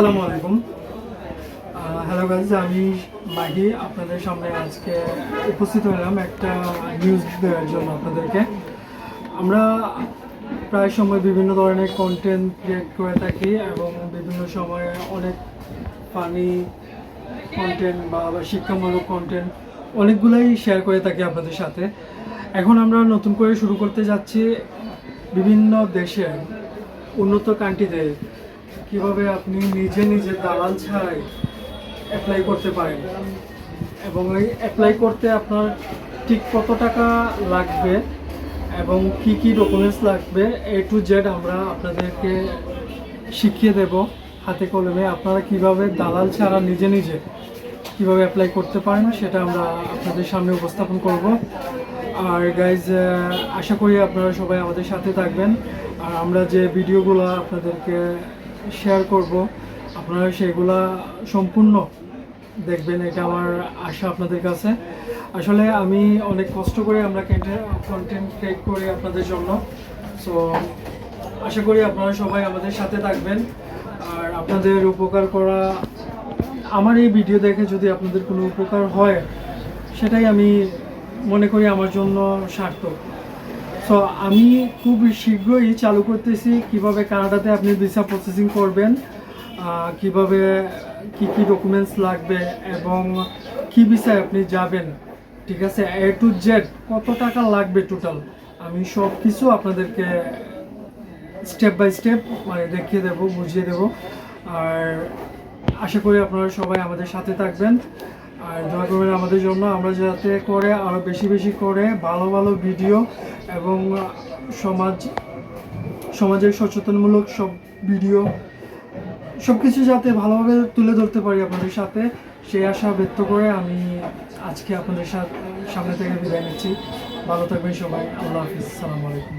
আসসালামু আলাইকুম। Hello guys আমি মাহি। আপনাদের সামনে আজকে উপস্থিত হলাম একটা নিউজ দেওয়ার জন্য আপনাদেরকে। আমরা প্রায় সময় বিভিন্ন ধরনের কন্টেন্ট ক্রিয়েট করে থাকি এবং বিভিন্ন সময় অনেক ফানি কন্টেন্ট বা শিক্ষামূলক কন্টেন্ট অনেকগুলোই শেয়ার করে থাকি আপনাদের সাথে। এখন আমরা নতুন করে শুরু করতে যাচ্ছি বিভিন্ন দেশের উন্নত কান্ট্রিতে কীভাবে আপনি নিজে নিজে দালাল ছাড়াই অ্যাপ্লাই করতে পারেন? এবং এই অ্যাপ্লাই করতে আপনার ঠিক কত টাকা লাগবে? এবং কি কি ডকুমেন্টস লাগবে? এ টু জেড আমরা আপনাদেরকে শিখিয়ে দেব হাতে কলমে আপনারা কীভাবে দালাল ছাড়া নিজে নিজে কীভাবে অ্যাপ্লাই করতে পারেন সেটা আমরা আপনাদের সামনে উপস্থাপন করব। আর গাইজ আশা করি আপনারা সবাই আমাদের সাথে থাকবেন। আর আমরা যে ভিডিওগুলো আপনাদেরকে শেয়ার করব। আপনারা সেগুলা সম্পূর্ণ দেখবেন, এটা আমার আশা আপনাদের কাছে। আসলে আমি অনেক কষ্ট করে আমরা কন্টেন্ট ক্রিয়েট করি আপনাদের জন্য। সো আশা করি আপনারা সবাই আমাদের সাথে থাকবেন। আর আপনাদের উপকার করা, আমার এই ভিডিও দেখে যদি আপনাদের কোনো উপকার হয়, সেটাই আমি মনে করি আমার জন্য সার্থক। সো আমি খুব শীঘ্রই চালু করতেছি কীভাবে কানাডাতে আপনি ভিসা প্রসেসিং করবেন কীভাবে, কি কি ডকুমেন্টস লাগবে এবং কি ভিসায় আপনি যাবেন, ঠিক আছে? এ টু জেড কত টাকা লাগবে টোটাল আমি সব কিছু আপনাদেরকে স্টেপ বাই স্টেপ মানে দেখিয়ে দেবো, বুঝিয়ে দেবো। আর আশা করি আপনারা সবাই আমাদের সাথে থাকবেন। আর দোয়া করবেন আমাদের জন্য, আমরা যাতে করে আরও বেশি বেশি করে ভালো ভালো ভিডিও এবং সমাজ, সমাজের সচেতনমূলক সব ভিডিও সব কিছু যাতে ভালোভাবে তুলে ধরতে পারি আপনাদের সাথে, সেই আশা ব্যক্ত করে আমি আজকে আপনাদের সামনে থেকে বিদায় নিচ্ছি। ভালো থাকবেন সবাই। আল্লাহ হাফিজ। সালামু আলাইকুম।